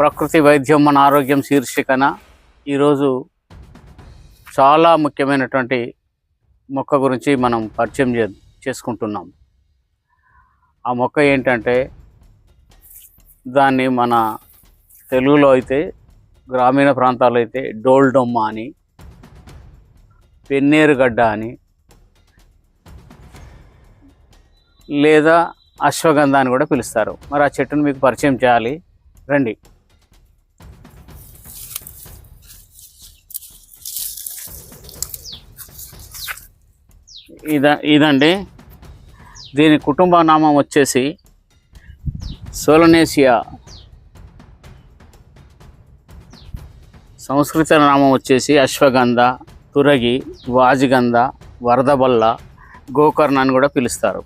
ప్రకృతి వైద్యం మన ఆరోగ్యం శీర్షికన ఈరోజు చాలా ముఖ్యమైనటువంటి మొక్క గురించి మనం పరిచయం చే చేసుకుంటున్నాం. ఆ మొక్క ఏంటంటే దాన్ని మన తెలుగులో అయితే గ్రామీణ ప్రాంతాల్లో అయితే డోల్డొమ్మ అని పెన్నేరుగడ్డ అని లేదా అశ్వగంధ అని కూడా పిలుస్తారు. మరి ఆ చెట్టును మీకు పరిచయం చేయాలి. రండి. ఇద ఇదండి. దీని కుటుంబ నామం వచ్చేసి సోలనేసియా. సంస్కృత నామం వచ్చేసి అశ్వగంధ తురగి వాజిగంధ వరదబల్ల గోకర్ణ అని కూడా పిలుస్తారు.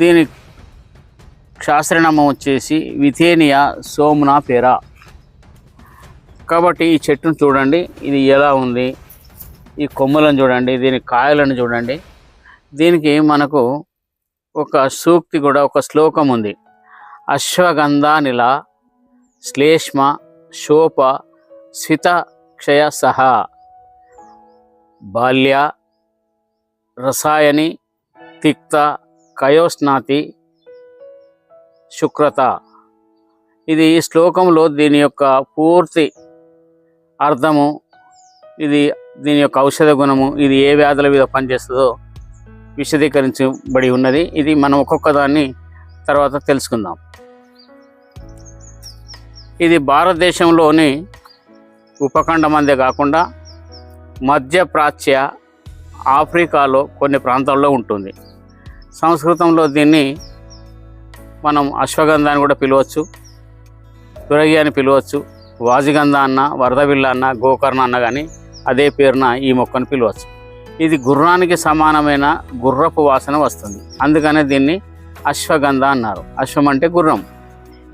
దీని శాస్త్రనామం వచ్చేసి విథేనియా సోమ్నా పేరా. కాబట్టి ఈ చెట్టును చూడండి ఇది ఎలా ఉంది? ఈ కొమ్మలను చూడండి దీని కాయలను చూడండి. దీనికి మనకు ఒక సూక్తి కూడా ఒక శ్లోకం ఉంది. అశ్వగంధానిల శ్లేష్మ శోప శిత క్షయ సహా. బాల్య రసాయని తిక్త కయోస్నాతి శుక్రత. ఇది ఈ శ్లోకంలో దీని యొక్క పూర్తి అర్థము. ఇది దీని యొక్క ఔషధ గుణము ఇది ఏ వ్యాధుల మీద పనిచేస్తుందో విశదీకరించబడి ఉన్నది. ఇది మనం ఒక్కొక్క దాన్ని తర్వాత తెలుసుకుందాం. ఇది భారతదేశంలోని ఉపఖండం అందే కాకుండా మధ్య ప్రాచ్య ఆఫ్రికాలో కొన్ని ప్రాంతాల్లో ఉంటుంది. సంస్కృతంలో దీన్ని మనం అశ్వగంధ అని కూడా పిలవచ్చు తురగి అని పిలవచ్చు వాజిగంధ అన్న వరదబిల్ల అన్న గోకర్ణ అన్న కానీ అదే పేరున ఈ మొక్కను పిలవచ్చు. ఇది గుర్రానికి సమానమైన గుర్రపు వాసన వస్తుంది. అందుకనే దీన్ని అశ్వగంధ అన్నారు. అశ్వం అంటే గుర్రం.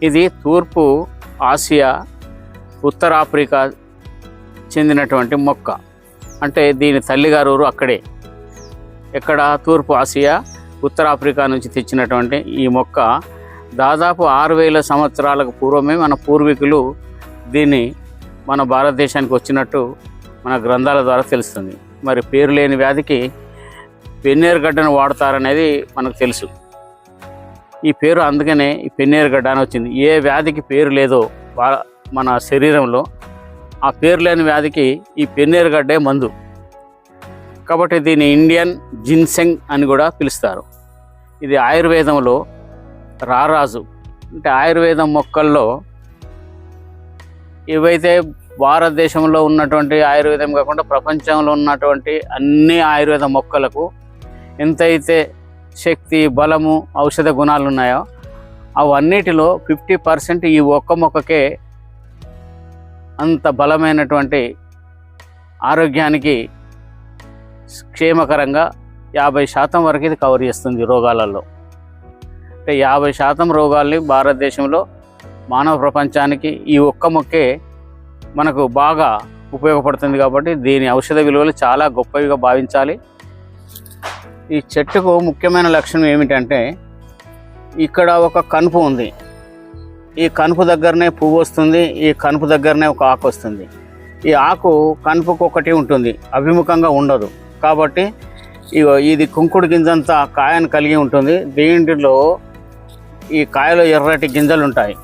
ఇది తూర్పు ఆసియా ఉత్తర ఆఫ్రికా చెందినటువంటి మొక్క. అంటే దీని తల్లిగారు అక్కడే. ఎక్కడ? తూర్పు ఆసియా ఉత్తర ఆఫ్రికా నుంచి తెచ్చినటువంటి ఈ మొక్క దాదాపు ఆరు వేల సంవత్సరాలకు పూర్వమే మన పూర్వీకులు దీన్ని మన భారతదేశానికి వచ్చినట్టు మన గ్రంథాల ద్వారా తెలుస్తుంది. మరి పేరు లేని వ్యాధికి పెన్నేరుగడ్డను వాడతారనేది మనకు తెలుసు. ఈ పేరు అందుకనే ఈ పెన్నేరుగడ్డ అని వచ్చింది. ఏ వ్యాధికి పేరు లేదో వా- మన శరీరంలో ఆ పేరు లేని వ్యాధికి ఈ పెన్నేరుగడ్డే మందు. కాబట్టి దీన్ని ఇండియన్ జిన్సెంగ్ అని కూడా పిలుస్తారు. ఇది ఆయుర్వేదంలో రారాజు. అంటే ఆయుర్వేదం మొక్కల్లో ఏవైతే భారతదేశంలో ఉన్నటువంటి ఆయుర్వేదం కాకుండా ప్రపంచంలో ఉన్నటువంటి అన్ని ఆయుర్వేద మొక్కలకు ఎంతైతే శక్తి బలము ఔషధ గుణాలు ఉన్నాయో అవన్నిటిలో ఫిఫ్టీ పర్సెంట్ ఈ ఒక్క మొక్కకే అంత బలమైనటువంటి ఆరోగ్యానికి క్షేమకరంగా యాభై శాతం వరకు ఇది కవర్ చేస్తుంది రోగాలలో. అంటే యాభై శాతం రోగాల్ని భారతదేశంలో మానవ ప్రపంచానికి ఈ ఒక్క మొక్కే మనకు బాగా ఉపయోగపడుతుంది కాబట్టి దీని ఔషధ విలువలు చాలా గొప్పవిగా భావించాలి. ఈ చెట్టుకు ముఖ్యమైన లక్షణం ఏమిటంటే ఇక్కడ ఒక కనుపు ఉంది. ఈ కనుపు దగ్గరనే పువ్వు వస్తుంది ఈ కనుపు దగ్గరనే ఒక ఆకు వస్తుంది. ఈ ఆకు కనుపుకు ఒకటి ఉంటుంది అభిముఖంగా ఉండదు. కాబట్టి ఇది కుంకుడు గింజంతా కాయను కలిగి ఉంటుంది. దీంట్లో ఈ కాయలో ఎర్రటి గింజలు ఉంటాయి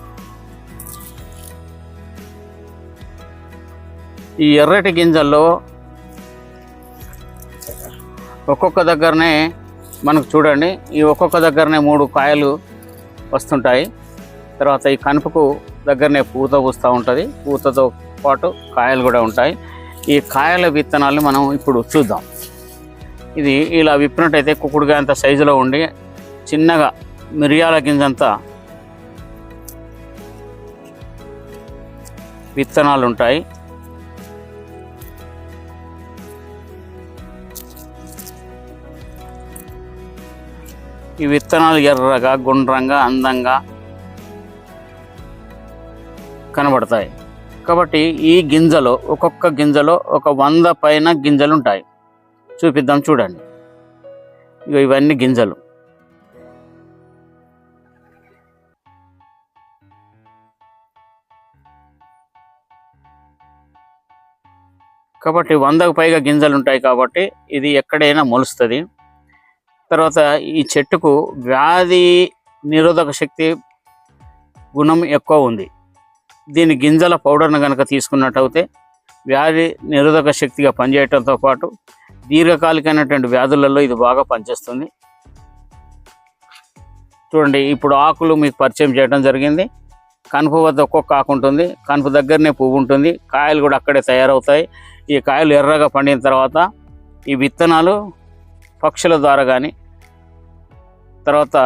ఈ ఎర్రటి గింజల్లో ఒక్కొక్క దగ్గరనే మనకు చూడండి ఈ ఒక్కొక్క దగ్గరనే మూడు కాయలు వస్తుంటాయి. తర్వాత ఈ కనుపుకు దగ్గరనే పూత పూస్తూ ఉంటుంది. పూతతో పాటు కాయలు కూడా ఉంటాయి. ఈ కాయల విత్తనాలు మనం ఇప్పుడు చూద్దాం. ఇది ఇలా విప్పినట్టయితే కుక్కుడుగా అంత సైజులో ఉండి చిన్నగా మిరియాల గింజంతా విత్తనాలు ఉంటాయి ఈ విత్తనాలు ఎర్రగా గుండ్రంగా అందంగా కనబడతాయి. కాబట్టి ఈ గింజలో ఒక్కొక్క గింజలో ఒక వంద పైన గింజలు ఉంటాయి చూపిద్దాం చూడండి. ఇక ఇవన్నీ గింజలు. కాబట్టి వందకు పైగా గింజలు ఉంటాయి కాబట్టి ఇది ఎక్కడైనా మొలుస్తుంది. తర్వాత ఈ చెట్టుకు వ్యాధి నిరోధక శక్తి గుణం ఎక్కువ ఉంది. దీని గింజల పౌడర్ను కనుక తీసుకున్నట్టయితే వ్యాధి నిరోధక శక్తిగా పనిచేయటంతో పాటు దీర్ఘకాలికైనటువంటి వ్యాధులలో ఇది బాగా పనిచేస్తుంది. చూడండి ఇప్పుడు ఆకులు మీకు పరిచయం చేయడం జరిగింది. కనుపు వద్ద ఒక్కొక్క ఆకు ఉంటుంది. కనుపు దగ్గరనే పువ్వు ఉంటుంది. కాయలు కూడా అక్కడే తయారవుతాయి. ఈ కాయలు ఎర్రగా పండిన తర్వాత ఈ విత్తనాలు పక్షుల ద్వారా కానీ తర్వాత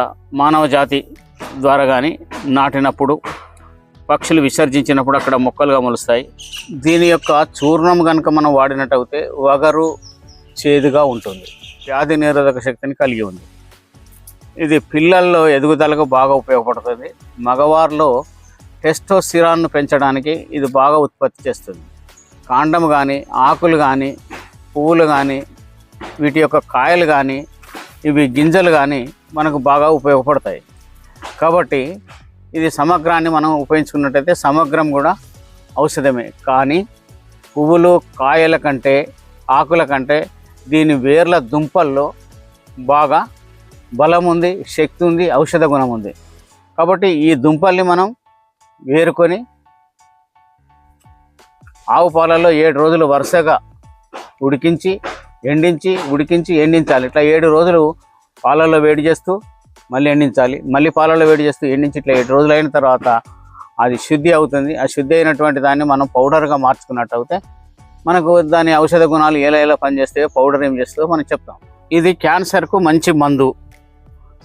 మానవ జాతి ద్వారా కానీ నాటినప్పుడు పక్షులు విసర్జించినప్పుడు అక్కడ మొక్కలుగా మొలుస్తాయి. దీని యొక్క చూర్ణం కనుక మనం వాడినట్టయితే వగరు చేదుగా ఉంటుంది. వ్యాధి నిరోధక శక్తిని కలిగి ఉంది. ఇది పిల్లల్లో ఎదుగుదలకు బాగా ఉపయోగపడుతుంది. మగవారిలో టెస్టోస్టిరాన్ను పెంచడానికి ఇది బాగా ఉత్పత్తి చేస్తుంది. కాండం కానీ ఆకులు కానీ పువ్వులు కానీ వీటి యొక్క కాయలు కానీ ఇవి గింజలు కానీ మనకు బాగా ఉపయోగపడతాయి. కాబట్టి ఇది సమగ్రాన్ని మనం ఉపయోగించుకున్నట్టయితే సమగ్రం కూడా ఔషధమే. కానీ పువ్వులు కాయల కంటే ఆకుల కంటే దీని వేర్ల దుంపల్లో బాగా బలం ఉంది శక్తి ఉంది ఔషధ గుణం ఉంది. కాబట్టి ఈ దుంపల్ని మనం వేరుకొని ఆవు పాలల్లో ఏడు రోజులు వరుసగా ఉడికించి ఎండించి ఉడికించి ఎండించాలి. ఇట్లా ఏడు రోజులు పాలల్లో వేడి చేస్తూ మళ్ళీ ఎండించాలి. మళ్ళీ పాలల్లో వేడి చేస్తూ ఎండించి ఇట్లా ఏడు రోజులు అయిన తర్వాత అది శుద్ధి అవుతుంది. ఆ శుద్ధి అయినటువంటి దాన్ని మనం పౌడర్గా మార్చుకున్నట్టు అయితే మనకు దాని ఔషధ గుణాలు ఎలా ఎలా పనిచేస్తాయో పౌడర్ ఏం చేస్తుందో మనం చెప్తాం. ఇది క్యాన్సర్కు మంచి మందు.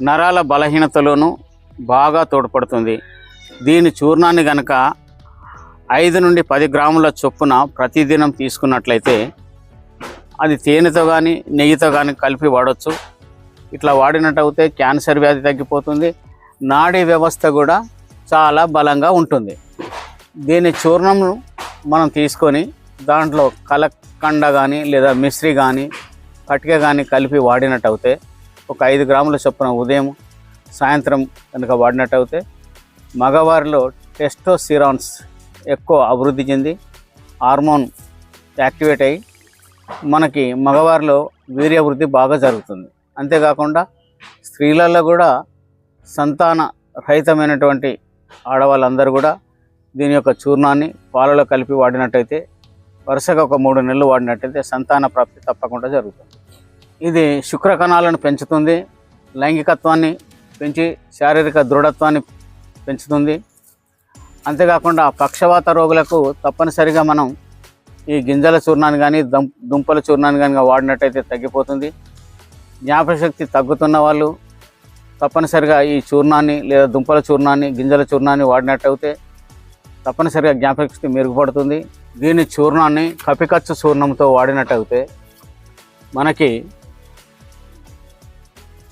నరాల బలహీనతలోనూ బాగా తోడ్పడుతుంది. దీని చూర్ణాన్ని గనక ఐదు నుండి పది గ్రాముల చొప్పున ప్రతిదినం తీసుకున్నట్లయితే అది తేనెతో కానీ నెయ్యితో కానీ కలిపి వాడవచ్చు ఇట్లా వాడినట్టయితే క్యాన్సర్ వ్యాధి తగ్గిపోతుంది. నాడీ వ్యవస్థ కూడా చాలా బలంగా ఉంటుంది. దీని చూర్ణంను మనం తీసుకొని దాంట్లో కలకండ కానీ లేదా మిశ్రీ కానీ కటిక కానీ కలిపి వాడినట్టయితే ఒక ఐదు గ్రాముల చొప్పున ఉదయం సాయంత్రం కనుక వాడినట్టయితే మగవారిలో టెస్టోసిరాన్స్ ఎక్కువ అభివృద్ధి చెంది హార్మోన్ యాక్టివేట్ అయ్యి మనకి మగవారిలో వీర్యవృద్ధి బాగా జరుగుతుంది. అంతేకాకుండా స్త్రీలలో కూడా సంతాన రహితమైనటువంటి ఆడవాళ్ళందరూ కూడా దీని యొక్క చూర్ణాన్ని పాలలో కలిపి వాడినట్టయితే వరుసగా ఒక మూడు నెలలు వాడినట్టయితే సంతాన ప్రాప్తి తప్పకుండా జరుగుతుంది. ఇది శుక్ర కణాలను పెంచుతుంది లైంగికత్వాన్ని పెంచి శారీరక దృఢత్వాన్ని పెంచుతుంది. అంతేకాకుండా పక్షవాత రోగులకు తప్పనిసరిగా మనం ఈ గింజల చూర్ణాన్ని కానీ దుంపల చూర్ణాన్ని కానీ వాడినట్టయితే తగ్గిపోతుంది. జ్ఞాపకశక్తి తగ్గుతున్న వాళ్ళు తప్పనిసరిగా ఈ చూర్ణాన్ని లేదా దుంపల చూర్ణాన్ని గింజల చూర్ణాన్ని వాడినట్టయితే తప్పనిసరిగా జ్ఞాపకశక్తి మెరుగుపడుతుంది. దీని చూర్ణాన్ని కపికచ్చు చూర్ణంతో వాడినట్టయితే మనకి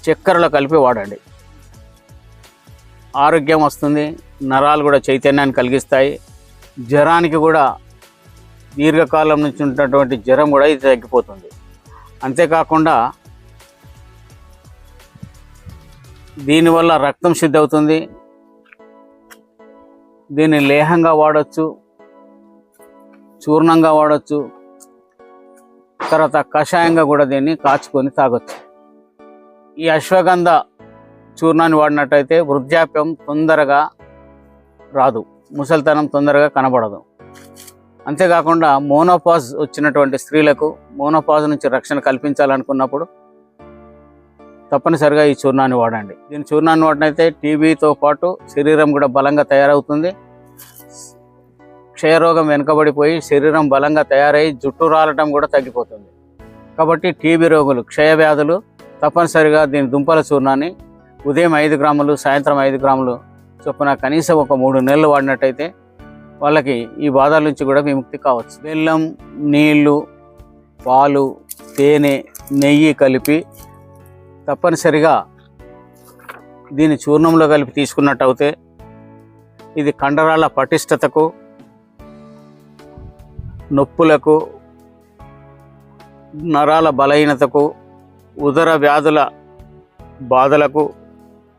చక్కెరలో కలిపి వాడండి. ఆరోగ్యం వస్తుంది నరాలు కూడా చైతన్యాన్ని కలిగిస్తాయి. జ్వరానికి కూడా దీర్ఘకాలం నుంచి ఉన్నటువంటి జ్వరం కూడా ఇది తగ్గిపోతుంది. అంతేకాకుండా దీనివల్ల రక్తం శుద్ధి అవుతుంది. దీన్ని లేహంగా వాడచ్చు చూర్ణంగా వాడచ్చు తర్వాత కషాయంగా కూడా దీన్ని కాచుకొని తాగొచ్చు. ఈ అశ్వగంధ చూర్ణాన్ని వాడినట్టయితే వృద్ధాప్యం తొందరగా రాదు. ముసలితనం తొందరగా కనబడదు. అంతేకాకుండా మోనోపాజ్ వచ్చినటువంటి స్త్రీలకు మోనోపాజ్ నుంచి రక్షణ కల్పించాలనుకున్నప్పుడు తప్పనిసరిగా ఈ చూర్ణాన్ని వాడండి. దీని చూర్ణాన్ని వాడినైతే టీబీతో పాటు శరీరం కూడా బలంగా తయారవుతుంది. క్షయరోగం వెనుకబడిపోయి శరీరం బలంగా తయారై జుట్టు రాలటం కూడా తగ్గిపోతుంది. కాబట్టి టీబీ రోగులు క్షయ వ్యాధులు తప్పనిసరిగా దీని దుంపల చూర్ణాన్ని ఉదయం ఐదు గ్రాములు సాయంత్రం ఐదు గ్రాములు చొప్పున కనీసం ఒక మూడు నెలలు వాడినట్టయితే వాళ్ళకి ఈ బాధల నుంచి కూడా విముక్తి కావచ్చు. బెల్లం నీళ్ళు పాలు తేనె నెయ్యి కలిపి తప్పనిసరిగా దీని చూర్ణంలో కలిపి తీసుకున్నట్టయితే ఇది కండరాల పటిష్టతకు నొప్పులకు నరాల బలహీనతకు ఉదర వ్యాధుల బాధలకు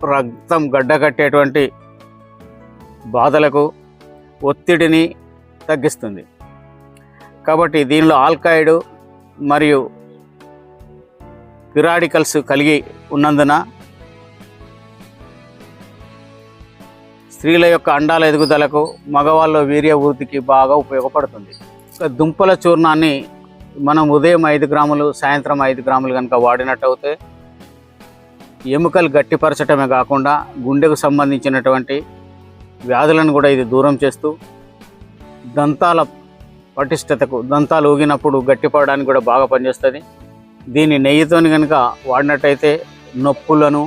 రక్తం గడ్డకట్టేటువంటి బాధలకు ఒత్తిడిని తగ్గిస్తుంది. కాబట్టి దీనిలో ఆల్కాయిడ్ మరియు పిరాడికల్స్ కలిగి ఉన్నందున స్త్రీల యొక్క అండాల ఎదుగుదలకు మగవాళ్ళ వీర్య వృద్ధికి బాగా ఉపయోగపడుతుంది. దుంపల చూర్ణాన్ని మనం ఉదయం ఐదు గ్రాములు సాయంత్రం ఐదు గ్రాములు కనుక వాడినట్టయితే ఎముకలు గట్టిపరచటమే కాకుండా గుండెకు సంబంధించినటువంటి వ్యాధులను కూడా ఇది దూరం చేస్తూ దంతాల పటిష్టతకు దంతాలు ఊగినప్పుడు గట్టిపడడానికి కూడా బాగా పనిచేస్తుంది. దీన్ని నెయ్యితోని కనుక వాడినట్టయితే నొప్పులను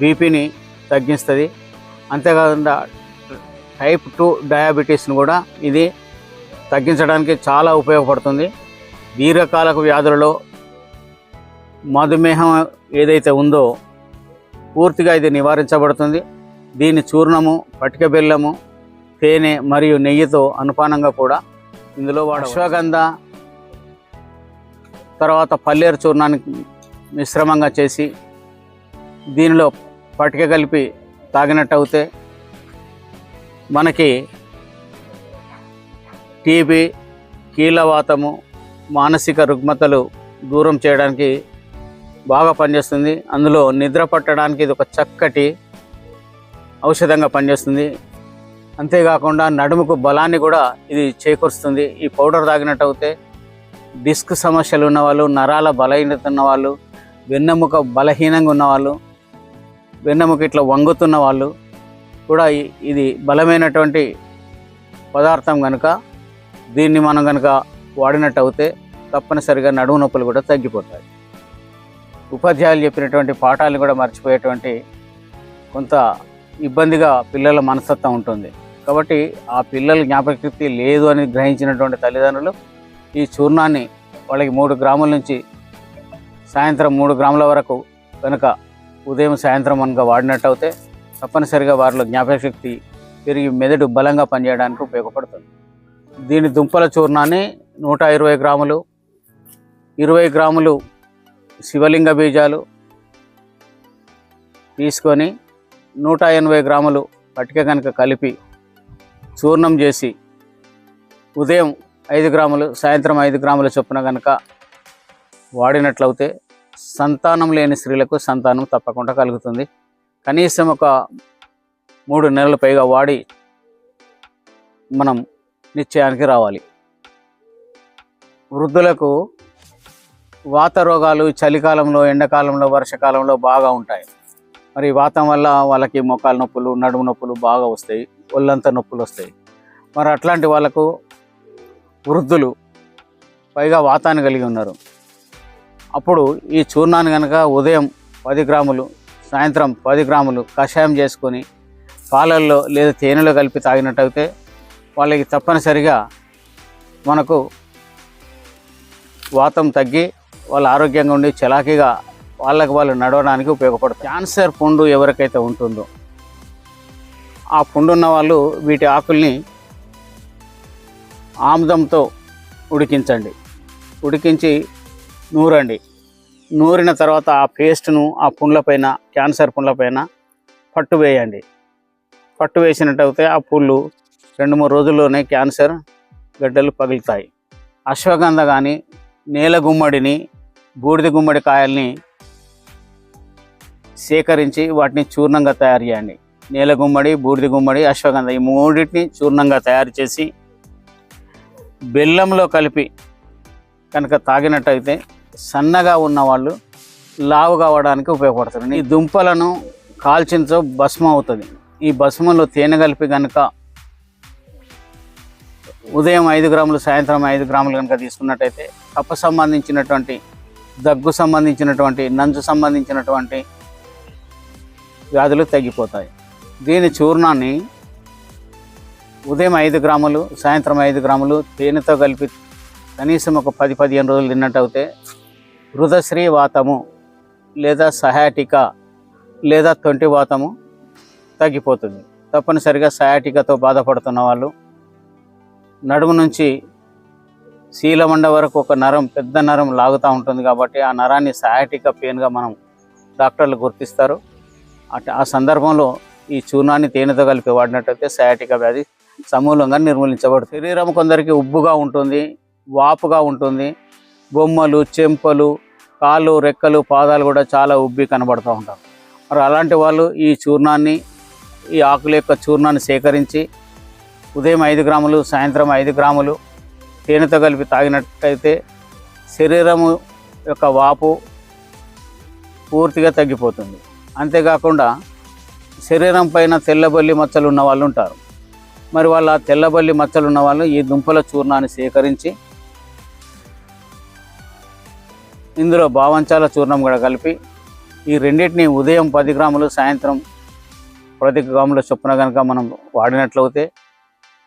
బీపీని తగ్గిస్తుంది. అంతేకాకుండా టైప్ టూ డయాబెటీస్ను కూడా ఇది తగ్గించడానికి చాలా ఉపయోగపడుతుంది. దీర్ఘకాలక వ్యాధులలో మధుమేహం ఏదైతే ఉందో పూర్తిగా ఇది నివారించబడుతుంది. దీని చూర్ణము పటిక బెల్లము తేనె మరియు నెయ్యితో అనుపానంగా కూడా ఇందులో వాడు అశ్వగంధ తర్వాత పల్లేరు చూర్ణానికి మిశ్రమంగా చేసి దీనిలో పటిక కలిపి తాగినట్టు మనకి టీబీ కీళ్ళవాతము మానసిక రుగ్మతలు దూరం చేయడానికి బాగా పనిచేస్తుంది. అందులో నిద్ర పట్టడానికి ఇది ఒక చక్కటి ఔషధంగా పనిచేస్తుంది. అంతేకాకుండా నడుముకు బలాన్ని కూడా ఇది చేకూరుస్తుంది. ఈ పౌడర్ తాగినట్టు అయితే డిస్క్ సమస్యలు ఉన్నవాళ్ళు నరాల బలహీనత ఉన్నవాళ్ళు వెన్నెముక బలహీనంగా ఉన్నవాళ్ళు వెన్నెముక ఇట్లా వంగుతున్న వాళ్ళు కూడా ఇది బలమైనటువంటి పదార్థం కనుక దీన్ని మనం కనుక వాడినట్టు అయితే తప్పనిసరిగా నడుము నొప్పులు కూడా తగ్గిపోతాయి. ఉపాధ్యాయులు చెప్పినటువంటి పాఠాలు కూడా మర్చిపోయేటువంటి కొంత ఇబ్బందిగా పిల్లల మనస్తత్వం ఉంటుంది. కాబట్టి ఆ పిల్లల జ్ఞాపకశక్తి లేదు అని గ్రహించినటువంటి తల్లిదండ్రులు ఈ చూర్ణాన్ని వాళ్ళకి మూడు గ్రాముల నుంచి సాయంత్రం మూడు గ్రాముల వరకు కనుక ఉదయం సాయంత్రం కనుక వాడినట్టయితే తప్పనిసరిగా వారిలో జ్ఞాపకశక్తి పెరిగి మెదడు బలంగా పనిచేయడానికి ఉపయోగపడుతుంది. దీని దుంపల చూర్ణాన్ని నూట ఇరవై గ్రాములు ఇరవై గ్రాములు శివలింగ బీజాలు తీసుకొని నూట ఎనభై గ్రాములు పట్టిక కనుక కలిపి చూర్ణం చేసి ఉదయం ఐదు గ్రాములు సాయంత్రం ఐదు గ్రాముల చొప్పున కనుక వాడినట్లయితే సంతానం లేని స్త్రీలకు సంతానం తప్పకుండా కలుగుతుంది. కనీసం ఒక మూడు నెలల పైగా వాడి మనం నిశ్చయానికి రావాలి. వృద్ధులకు వాత రోగాలు చలికాలంలో ఎండాకాలంలో వర్షాకాలంలో బాగా ఉంటాయి. మరి వాతం వల్ల వాళ్ళకి మోకాల నొప్పులు నడుము నొప్పులు బాగా వస్తాయి ఒళ్ళంతా నొప్పులు వస్తాయి. మరి అట్లాంటి వాళ్ళకు వృద్ధులు పైగా వాతాన్ని కలిగి ఉన్నారు. అప్పుడు ఈ చూర్ణాన్ని కనుక ఉదయం పది గ్రాములు సాయంత్రం పది గ్రాములు కషాయం చేసుకొని పాలల్లో లేదా తేనెలో కలిపి తాగినట్టయితే వాళ్ళకి తప్పనిసరిగా మనకు వాతం తగ్గి వాళ్ళ ఆరోగ్యంగా ఉండి చలాకీగా వాళ్ళకి వాళ్ళు నడవడానికి ఉపయోగపడుతుంది క్యాన్సర్ పుండు ఎవరికైతే ఉంటుందో ఆ పుండు ఉన్న వాళ్ళు వీటి ఆకుల్ని ఆముదంతో ఉడికించండి. ఉడికించి నూరండి. నూరిన తర్వాత ఆ పేస్ట్ను ఆ పుండ్లపైన క్యాన్సర్ పుండ్లపైన పట్టు వేయండి. పట్టు వేసినట్టయితే ఆ పుళ్ళు రెండు మూడు రోజుల్లోనే క్యాన్సర్ గడ్డలు పగులుతాయి. అశ్వగంధ కానీ నేల గుమ్మడిని బూడిద గుమ్మడి కాయల్ని సేకరించి వాటిని చూర్ణంగా తయారు చేయండి. నేల గుమ్మడి బూడిద గుమ్మడి అశ్వగంధ ఈ మూడింటిని చూర్ణంగా తయారు చేసి బెల్లంలో కలిపి కనుక తాగినట్టయితే సన్నగా ఉన్నవాళ్ళు లావు కావడానికి ఉపయోగపడుతుంది. ఈ దుంపలను కాల్చినతో భస్మం అవుతుంది. ఈ భస్మంలో తేనె కలిపి కనుక ఉదయం ఐదు గ్రాములు సాయంత్రం ఐదు గ్రాములు కనుక తీసుకున్నట్టయితే కప్ప సంబంధించినటువంటి దగ్గు సంబంధించినటువంటి నంజు సంబంధించినటువంటి వ్యాధులు తగ్గిపోతాయి. దీని చూర్ణాన్ని ఉదయం ఐదు గ్రాములు సాయంత్రం ఐదు గ్రాములు తేనెతో కలిపి కనీసం ఒక పది పదిహేను రోజులు తిన్నట్టయితే హృదశ్రీ వాతము లేదా సహాటిక లేదా తొంటి వాతము తగ్గిపోతుంది. తప్పనిసరిగా సయాటికతో బాధపడుతున్న వాళ్ళు నడుము నుంచి శీలమండ వరకు ఒక నరం పెద్ద నరం లాగుతూ ఉంటుంది కాబట్టి ఆ నరాన్ని సయాటిక పెయిన్గా మనం డాక్టర్లు గుర్తిస్తారు. ఆ సందర్భంలో ఈ చూర్ణాన్ని తేనెతో కలిపి వాడినట్టయితే సయాటిక వ్యాధి సమూలంగా నిర్మూలించబడుతుంది. శరీరం కొందరికి ఉబ్బుగా ఉంటుంది వాపుగా ఉంటుంది. బొమ్మలు చెంపలు కాళ్ళు రెక్కలు పాదాలు కూడా చాలా ఉబ్బి కనబడుతూ ఉంటారు. మరి అలాంటి వాళ్ళు ఈ చూర్ణాన్ని ఈ ఆకుల యొక్క చూర్ణాన్ని సేకరించి ఉదయం ఐదు గ్రాములు సాయంత్రం ఐదు గ్రాములు తేనెతో కలిపి తాగినట్టయితే శరీరము యొక్క వాపు పూర్తిగా తగ్గిపోతుంది. అంతేకాకుండా శరీరం పైన తెల్లబల్లి మచ్చలు ఉన్న వాళ్ళు ఉంటారు. మరి వాళ్ళ తెల్లబల్లి మచ్చలు ఉన్న వాళ్ళు ఈ దుంపల చూర్ణాన్ని సేకరించి ఇందులో భావంచాల చూర్ణం కూడా కలిపి ఈ రెండింటిని ఉదయం పది గ్రాములు సాయంత్రం ప్రతి గ్రాముల చొప్పున కనుక మనం వాడినట్లయితే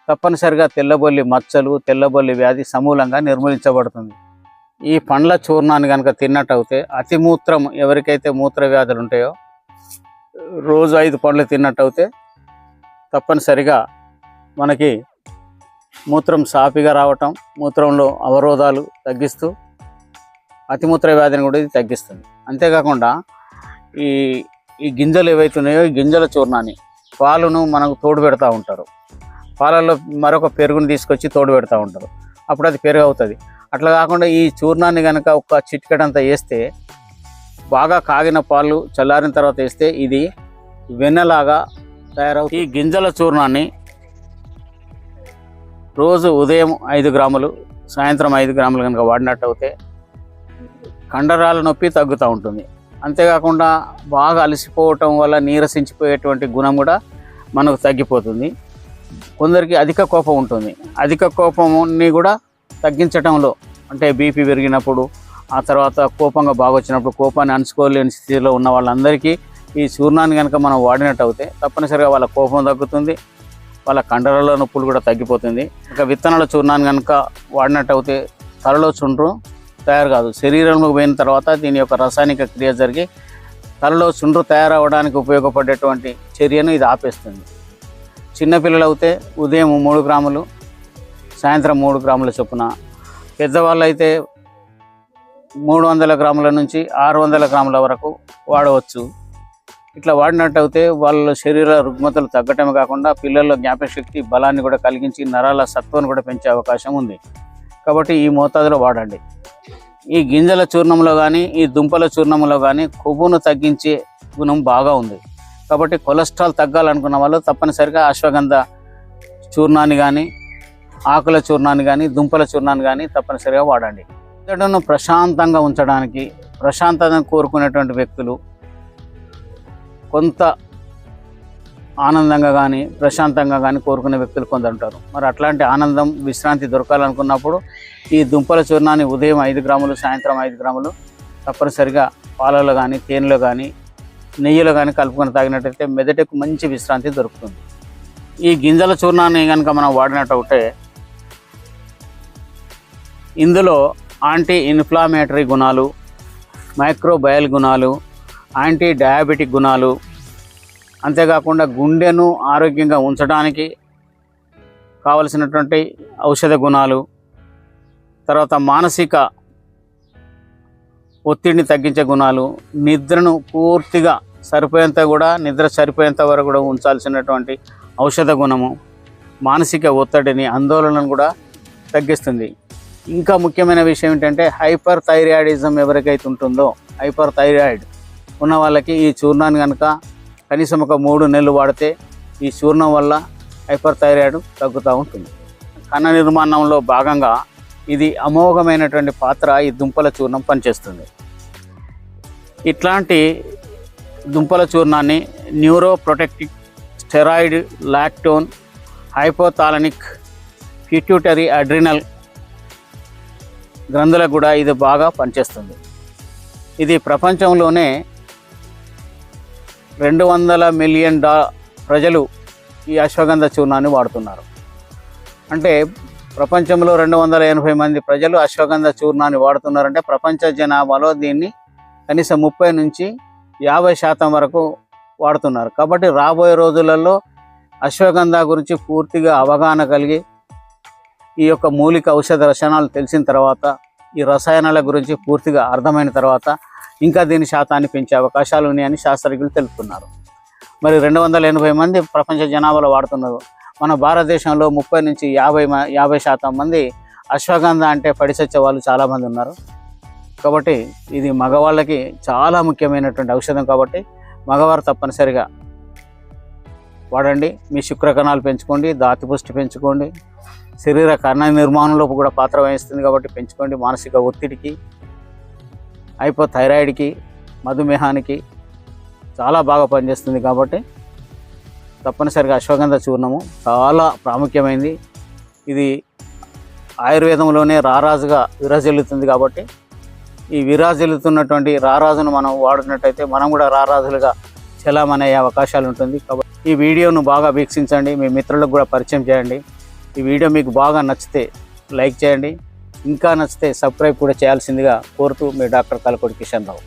తప్పనిసరిగా తెల్లబొల్లి మచ్చలు తెల్లబొల్లి వ్యాధి సమూలంగా నిర్మూలించబడుతుంది. ఈ పండ్ల చూర్ణాన్ని కనుక తిన్నట్టయితే అతిమూత్రం ఎవరికైతే మూత్ర వ్యాధులు ఉంటాయో రోజు ఐదు పండ్లు తిన్నట్టయితే తప్పనిసరిగా మనకి మూత్రం సాఫీగా రావటం మూత్రంలో అవరోధాలు తగ్గిస్తూ అతిమూత్ర వ్యాధిని కూడా ఇది తగ్గిస్తుంది. అంతేకాకుండా ఈ ఈ గింజలు ఏవైతే ఉన్నాయో ఈ గింజల చూర్ణాన్ని పాలును మనకు తోడు పెడతా ఉంటారు. పాలల్లో మరొక పెరుగుని తీసుకొచ్చి తోడు పెడతా ఉంటారు. అప్పుడు అది పెరుగు అవుతుంది అట్లా కాకుండా ఈ చూర్ణాన్ని కనుక ఒక చిటికెడంతా వేస్తే బాగా కాగిన పాలు చల్లారిన తర్వాత వేస్తే ఇది వెన్నలాగా తయారవుతుంది. ఈ గింజల చూర్ణాన్ని రోజు ఉదయం ఐదు గ్రాములు సాయంత్రం ఐదు గ్రాములు కనుక వాడినట్టయితే కండరాల నొప్పి తగ్గుతూ ఉంటుంది. అంతేకాకుండా బాగా అలసిపోవటం వల్ల నీరసించిపోయేటువంటి గుణం కూడా మనకు తగ్గిపోతుంది. కొందరికి అధిక కోపం ఉంటుంది. అధిక కోపంని కూడా తగ్గించటంలో అంటే బీపీ పెరిగినప్పుడు ఆ తర్వాత కోపంగా బాగా వచ్చినప్పుడు కోపాన్ని అణుచుకోలేని స్థితిలో ఉన్న వాళ్ళందరికీ ఈ చూర్ణాన్ని కనుక మనం వాడినట్టు అయితే తప్పనిసరిగా వాళ్ళ కోపం తగ్గుతుంది వాళ్ళ కండరాల నొప్పులు కూడా తగ్గిపోతుంది. ఇంకా విత్తనాల చూర్ణాన్ని కనుక వాడినట్టు అయితే తలలో చుండ్రు తయారు కాదు. శరీరంలోకి పోయిన తర్వాత దీని యొక్క రసాయనిక క్రియ జరిగి తలలో చుండ్రు తయారవడానికి ఉపయోగపడేటువంటి చర్యను ఇది ఆపేస్తుంది. చిన్నపిల్లలు అయితే ఉదయం మూడు గ్రాములు సాయంత్రం మూడు గ్రాముల చొప్పున. పెద్దవాళ్ళు అయితే మూడు వందల గ్రాముల నుంచి ఆరు వందల గ్రాముల వరకు వాడవచ్చు. ఇట్లా వాడినట్టయితే వాళ్ళ శరీర రుగ్మతలు తగ్గటమే కాకుండా పిల్లల్లో జ్ఞాపశక్తి బలాన్ని కూడా కలిగించి నరాల సత్వాన్ని కూడా పెంచే అవకాశం ఉంది. కాబట్టి ఈ మోతాదులో వాడండి. ఈ గింజల చూర్ణంలో కానీ ఈ దుంపల చూర్ణంలో కానీ కొవ్వును తగ్గించే గుణం బాగా ఉంది. కాబట్టి కొలెస్ట్రాల్ తగ్గాలనుకున్న వాళ్ళు తప్పనిసరిగా అశ్వగంధ చూర్ణాన్ని కానీ ఆకుల చూర్ణాన్ని కానీ దుంపల చూర్ణాన్ని కానీ తప్పనిసరిగా వాడండి. మెదడును ప్రశాంతంగా ఉంచడానికి ప్రశాంతతను కోరుకునేటువంటి వ్యక్తులు కొంత ఆనందంగా కానీ ప్రశాంతంగా కానీ కోరుకునే వ్యక్తులు కొందరు ఉంటారు. మరి అట్లాంటి ఆనందం విశ్రాంతి దొరకాలనుకున్నప్పుడు ఈ దుంపల చూర్ణాన్ని ఉదయం ఐదు గ్రాములు సాయంత్రం ఐదు గ్రాములు తప్పనిసరిగా పాలలో కానీ తేనెలో కానీ నెయ్యిలో కానీ కలుపుకొని తాగినట్టయితే మెదడుకు మంచి విశ్రాంతి దొరుకుతుంది. ఈ గింజల చూర్ణాన్ని కనుక మనం వాడినట్టు ఉంటే ఇందులో యాంటీ ఇన్ఫ్లామేటరీ గుణాలు మైక్రోబయల్ గుణాలు యాంటీ డయాబెటిక్ గుణాలు అంతేకాకుండా గుండెను ఆరోగ్యంగా ఉంచడానికి కావలసినటువంటి ఔషధ గుణాలు తర్వాత మానసిక ఒత్తిడిని తగ్గించే గుణాలు నిద్రను పూర్తిగా సరిపోయేంత కూడా నిద్ర సరిపోయేంత వరకు కూడా ఉంచాల్సినటువంటి ఔషధ గుణము మానసిక ఒత్తిడిని ఆందోళనను కూడా తగ్గిస్తుంది. ఇంకా ముఖ్యమైన విషయం ఏంటంటే హైపర్ థైరాయిడిజం ఎవరికైతే ఉంటుందో హైపర్ థైరాయిడ్ ఉన్న వాళ్ళకి ఈ చూర్ణాన్ని కనుక కనీసం ఒక మూడు నెలలు వాడితే ఈ చూర్ణం వల్ల హైపర్ థైరాయిడ్ తగ్గుతూ ఉంటుంది. కణ నిర్మాణంలో భాగంగా ఇది అమోఘమైనటువంటి పాత్ర ఈ దుంపల చూర్ణం పనిచేస్తుంది. ఇట్లాంటి దుంపల చూర్ణాన్ని neuroprotective steroid lactone hypothalamic pituitary adrenal గ్రంథులకు కూడా ఇది బాగా పనిచేస్తుంది. ఇది ప్రపంచంలోనే రెండు వందల మిలియన్ డా ప్రజలు ఈ అశ్వగంధ చూర్ణాన్ని వాడుతున్నారు. అంటే ప్రపంచంలో రెండు వందల ఎనభై మంది ప్రజలు అశ్వగంధ చూర్ణాన్ని వాడుతున్నారంటే ప్రపంచ జనాభాలో దీన్ని కనీసం ముప్పై నుంచి యాభై శాతం వరకు వాడుతున్నారు. కాబట్టి రాబోయే రోజులలో అశ్వగంధ గురించి పూర్తిగా అవగాహన కలిగి ఈ యొక్క మూలిక ఔషధ రసాయనాలు తెలిసిన తర్వాత ఈ రసాయనాల గురించి పూర్తిగా అర్థమైన తర్వాత ఇంకా దీని శాతాన్ని పెంచే అవకాశాలు ఉన్నాయని శాస్త్రజ్ఞులు తెలుపుతున్నారు. మరి రెండు వందల ఎనభై మంది ప్రపంచ జనాభాలో వాడుతున్నారు. మన భారతదేశంలో ముప్పై నుంచి యాభై మ- యాభై శాతం మంది అశ్వగంధ అంటే పడిసొచ్చే వాళ్ళు చాలామంది ఉన్నారు. కాబట్టి ఇది మగవాళ్ళకి చాలా ముఖ్యమైనటువంటి ఔషధం కాబట్టి మగవారు తప్పనిసరిగా వాడండి. మీ శుక్రకణాలు పెంచుకోండి దాతిపుష్టి పెంచుకోండి. శరీర కర్ణ నిర్మాణంలో కూడా పాత్ర వహిస్తుంది కాబట్టి పెంచుకోండి మానసిక ఒత్తిడికి అయిపో థైరాయిడ్కి మధుమేహానికి చాలా బాగా పనిచేస్తుంది కాబట్టి తప్పనిసరిగా అశ్వగంధ చూర్ణము చాలా ప్రాముఖ్యమైనది ఇది ఆయుర్వేదంలోనే రారాజుగా విరాజిల్లుతుంది కాబట్టి ఈ విరాజిల్లుతున్నటువంటి రారాజును మనం వాడినట్టయితే మనం కూడా రారాజులుగా చలామణయ్యే అవకాశాలు ఉంటుంది కాబట్టి ఈ వీడియోను బాగా వీక్షించండి. మీ మిత్రులకు కూడా పరిచయం చేయండి. ఈ వీడియో మీకు బాగా నచ్చితే లైక్ చేయండి. ఇంకా నచ్చితే సబ్స్క్రైబ్ కూడా చేయాల్సిందిగా కోరుతూ మీ డాక్టర్ కలకొడి కిషన్ రావు.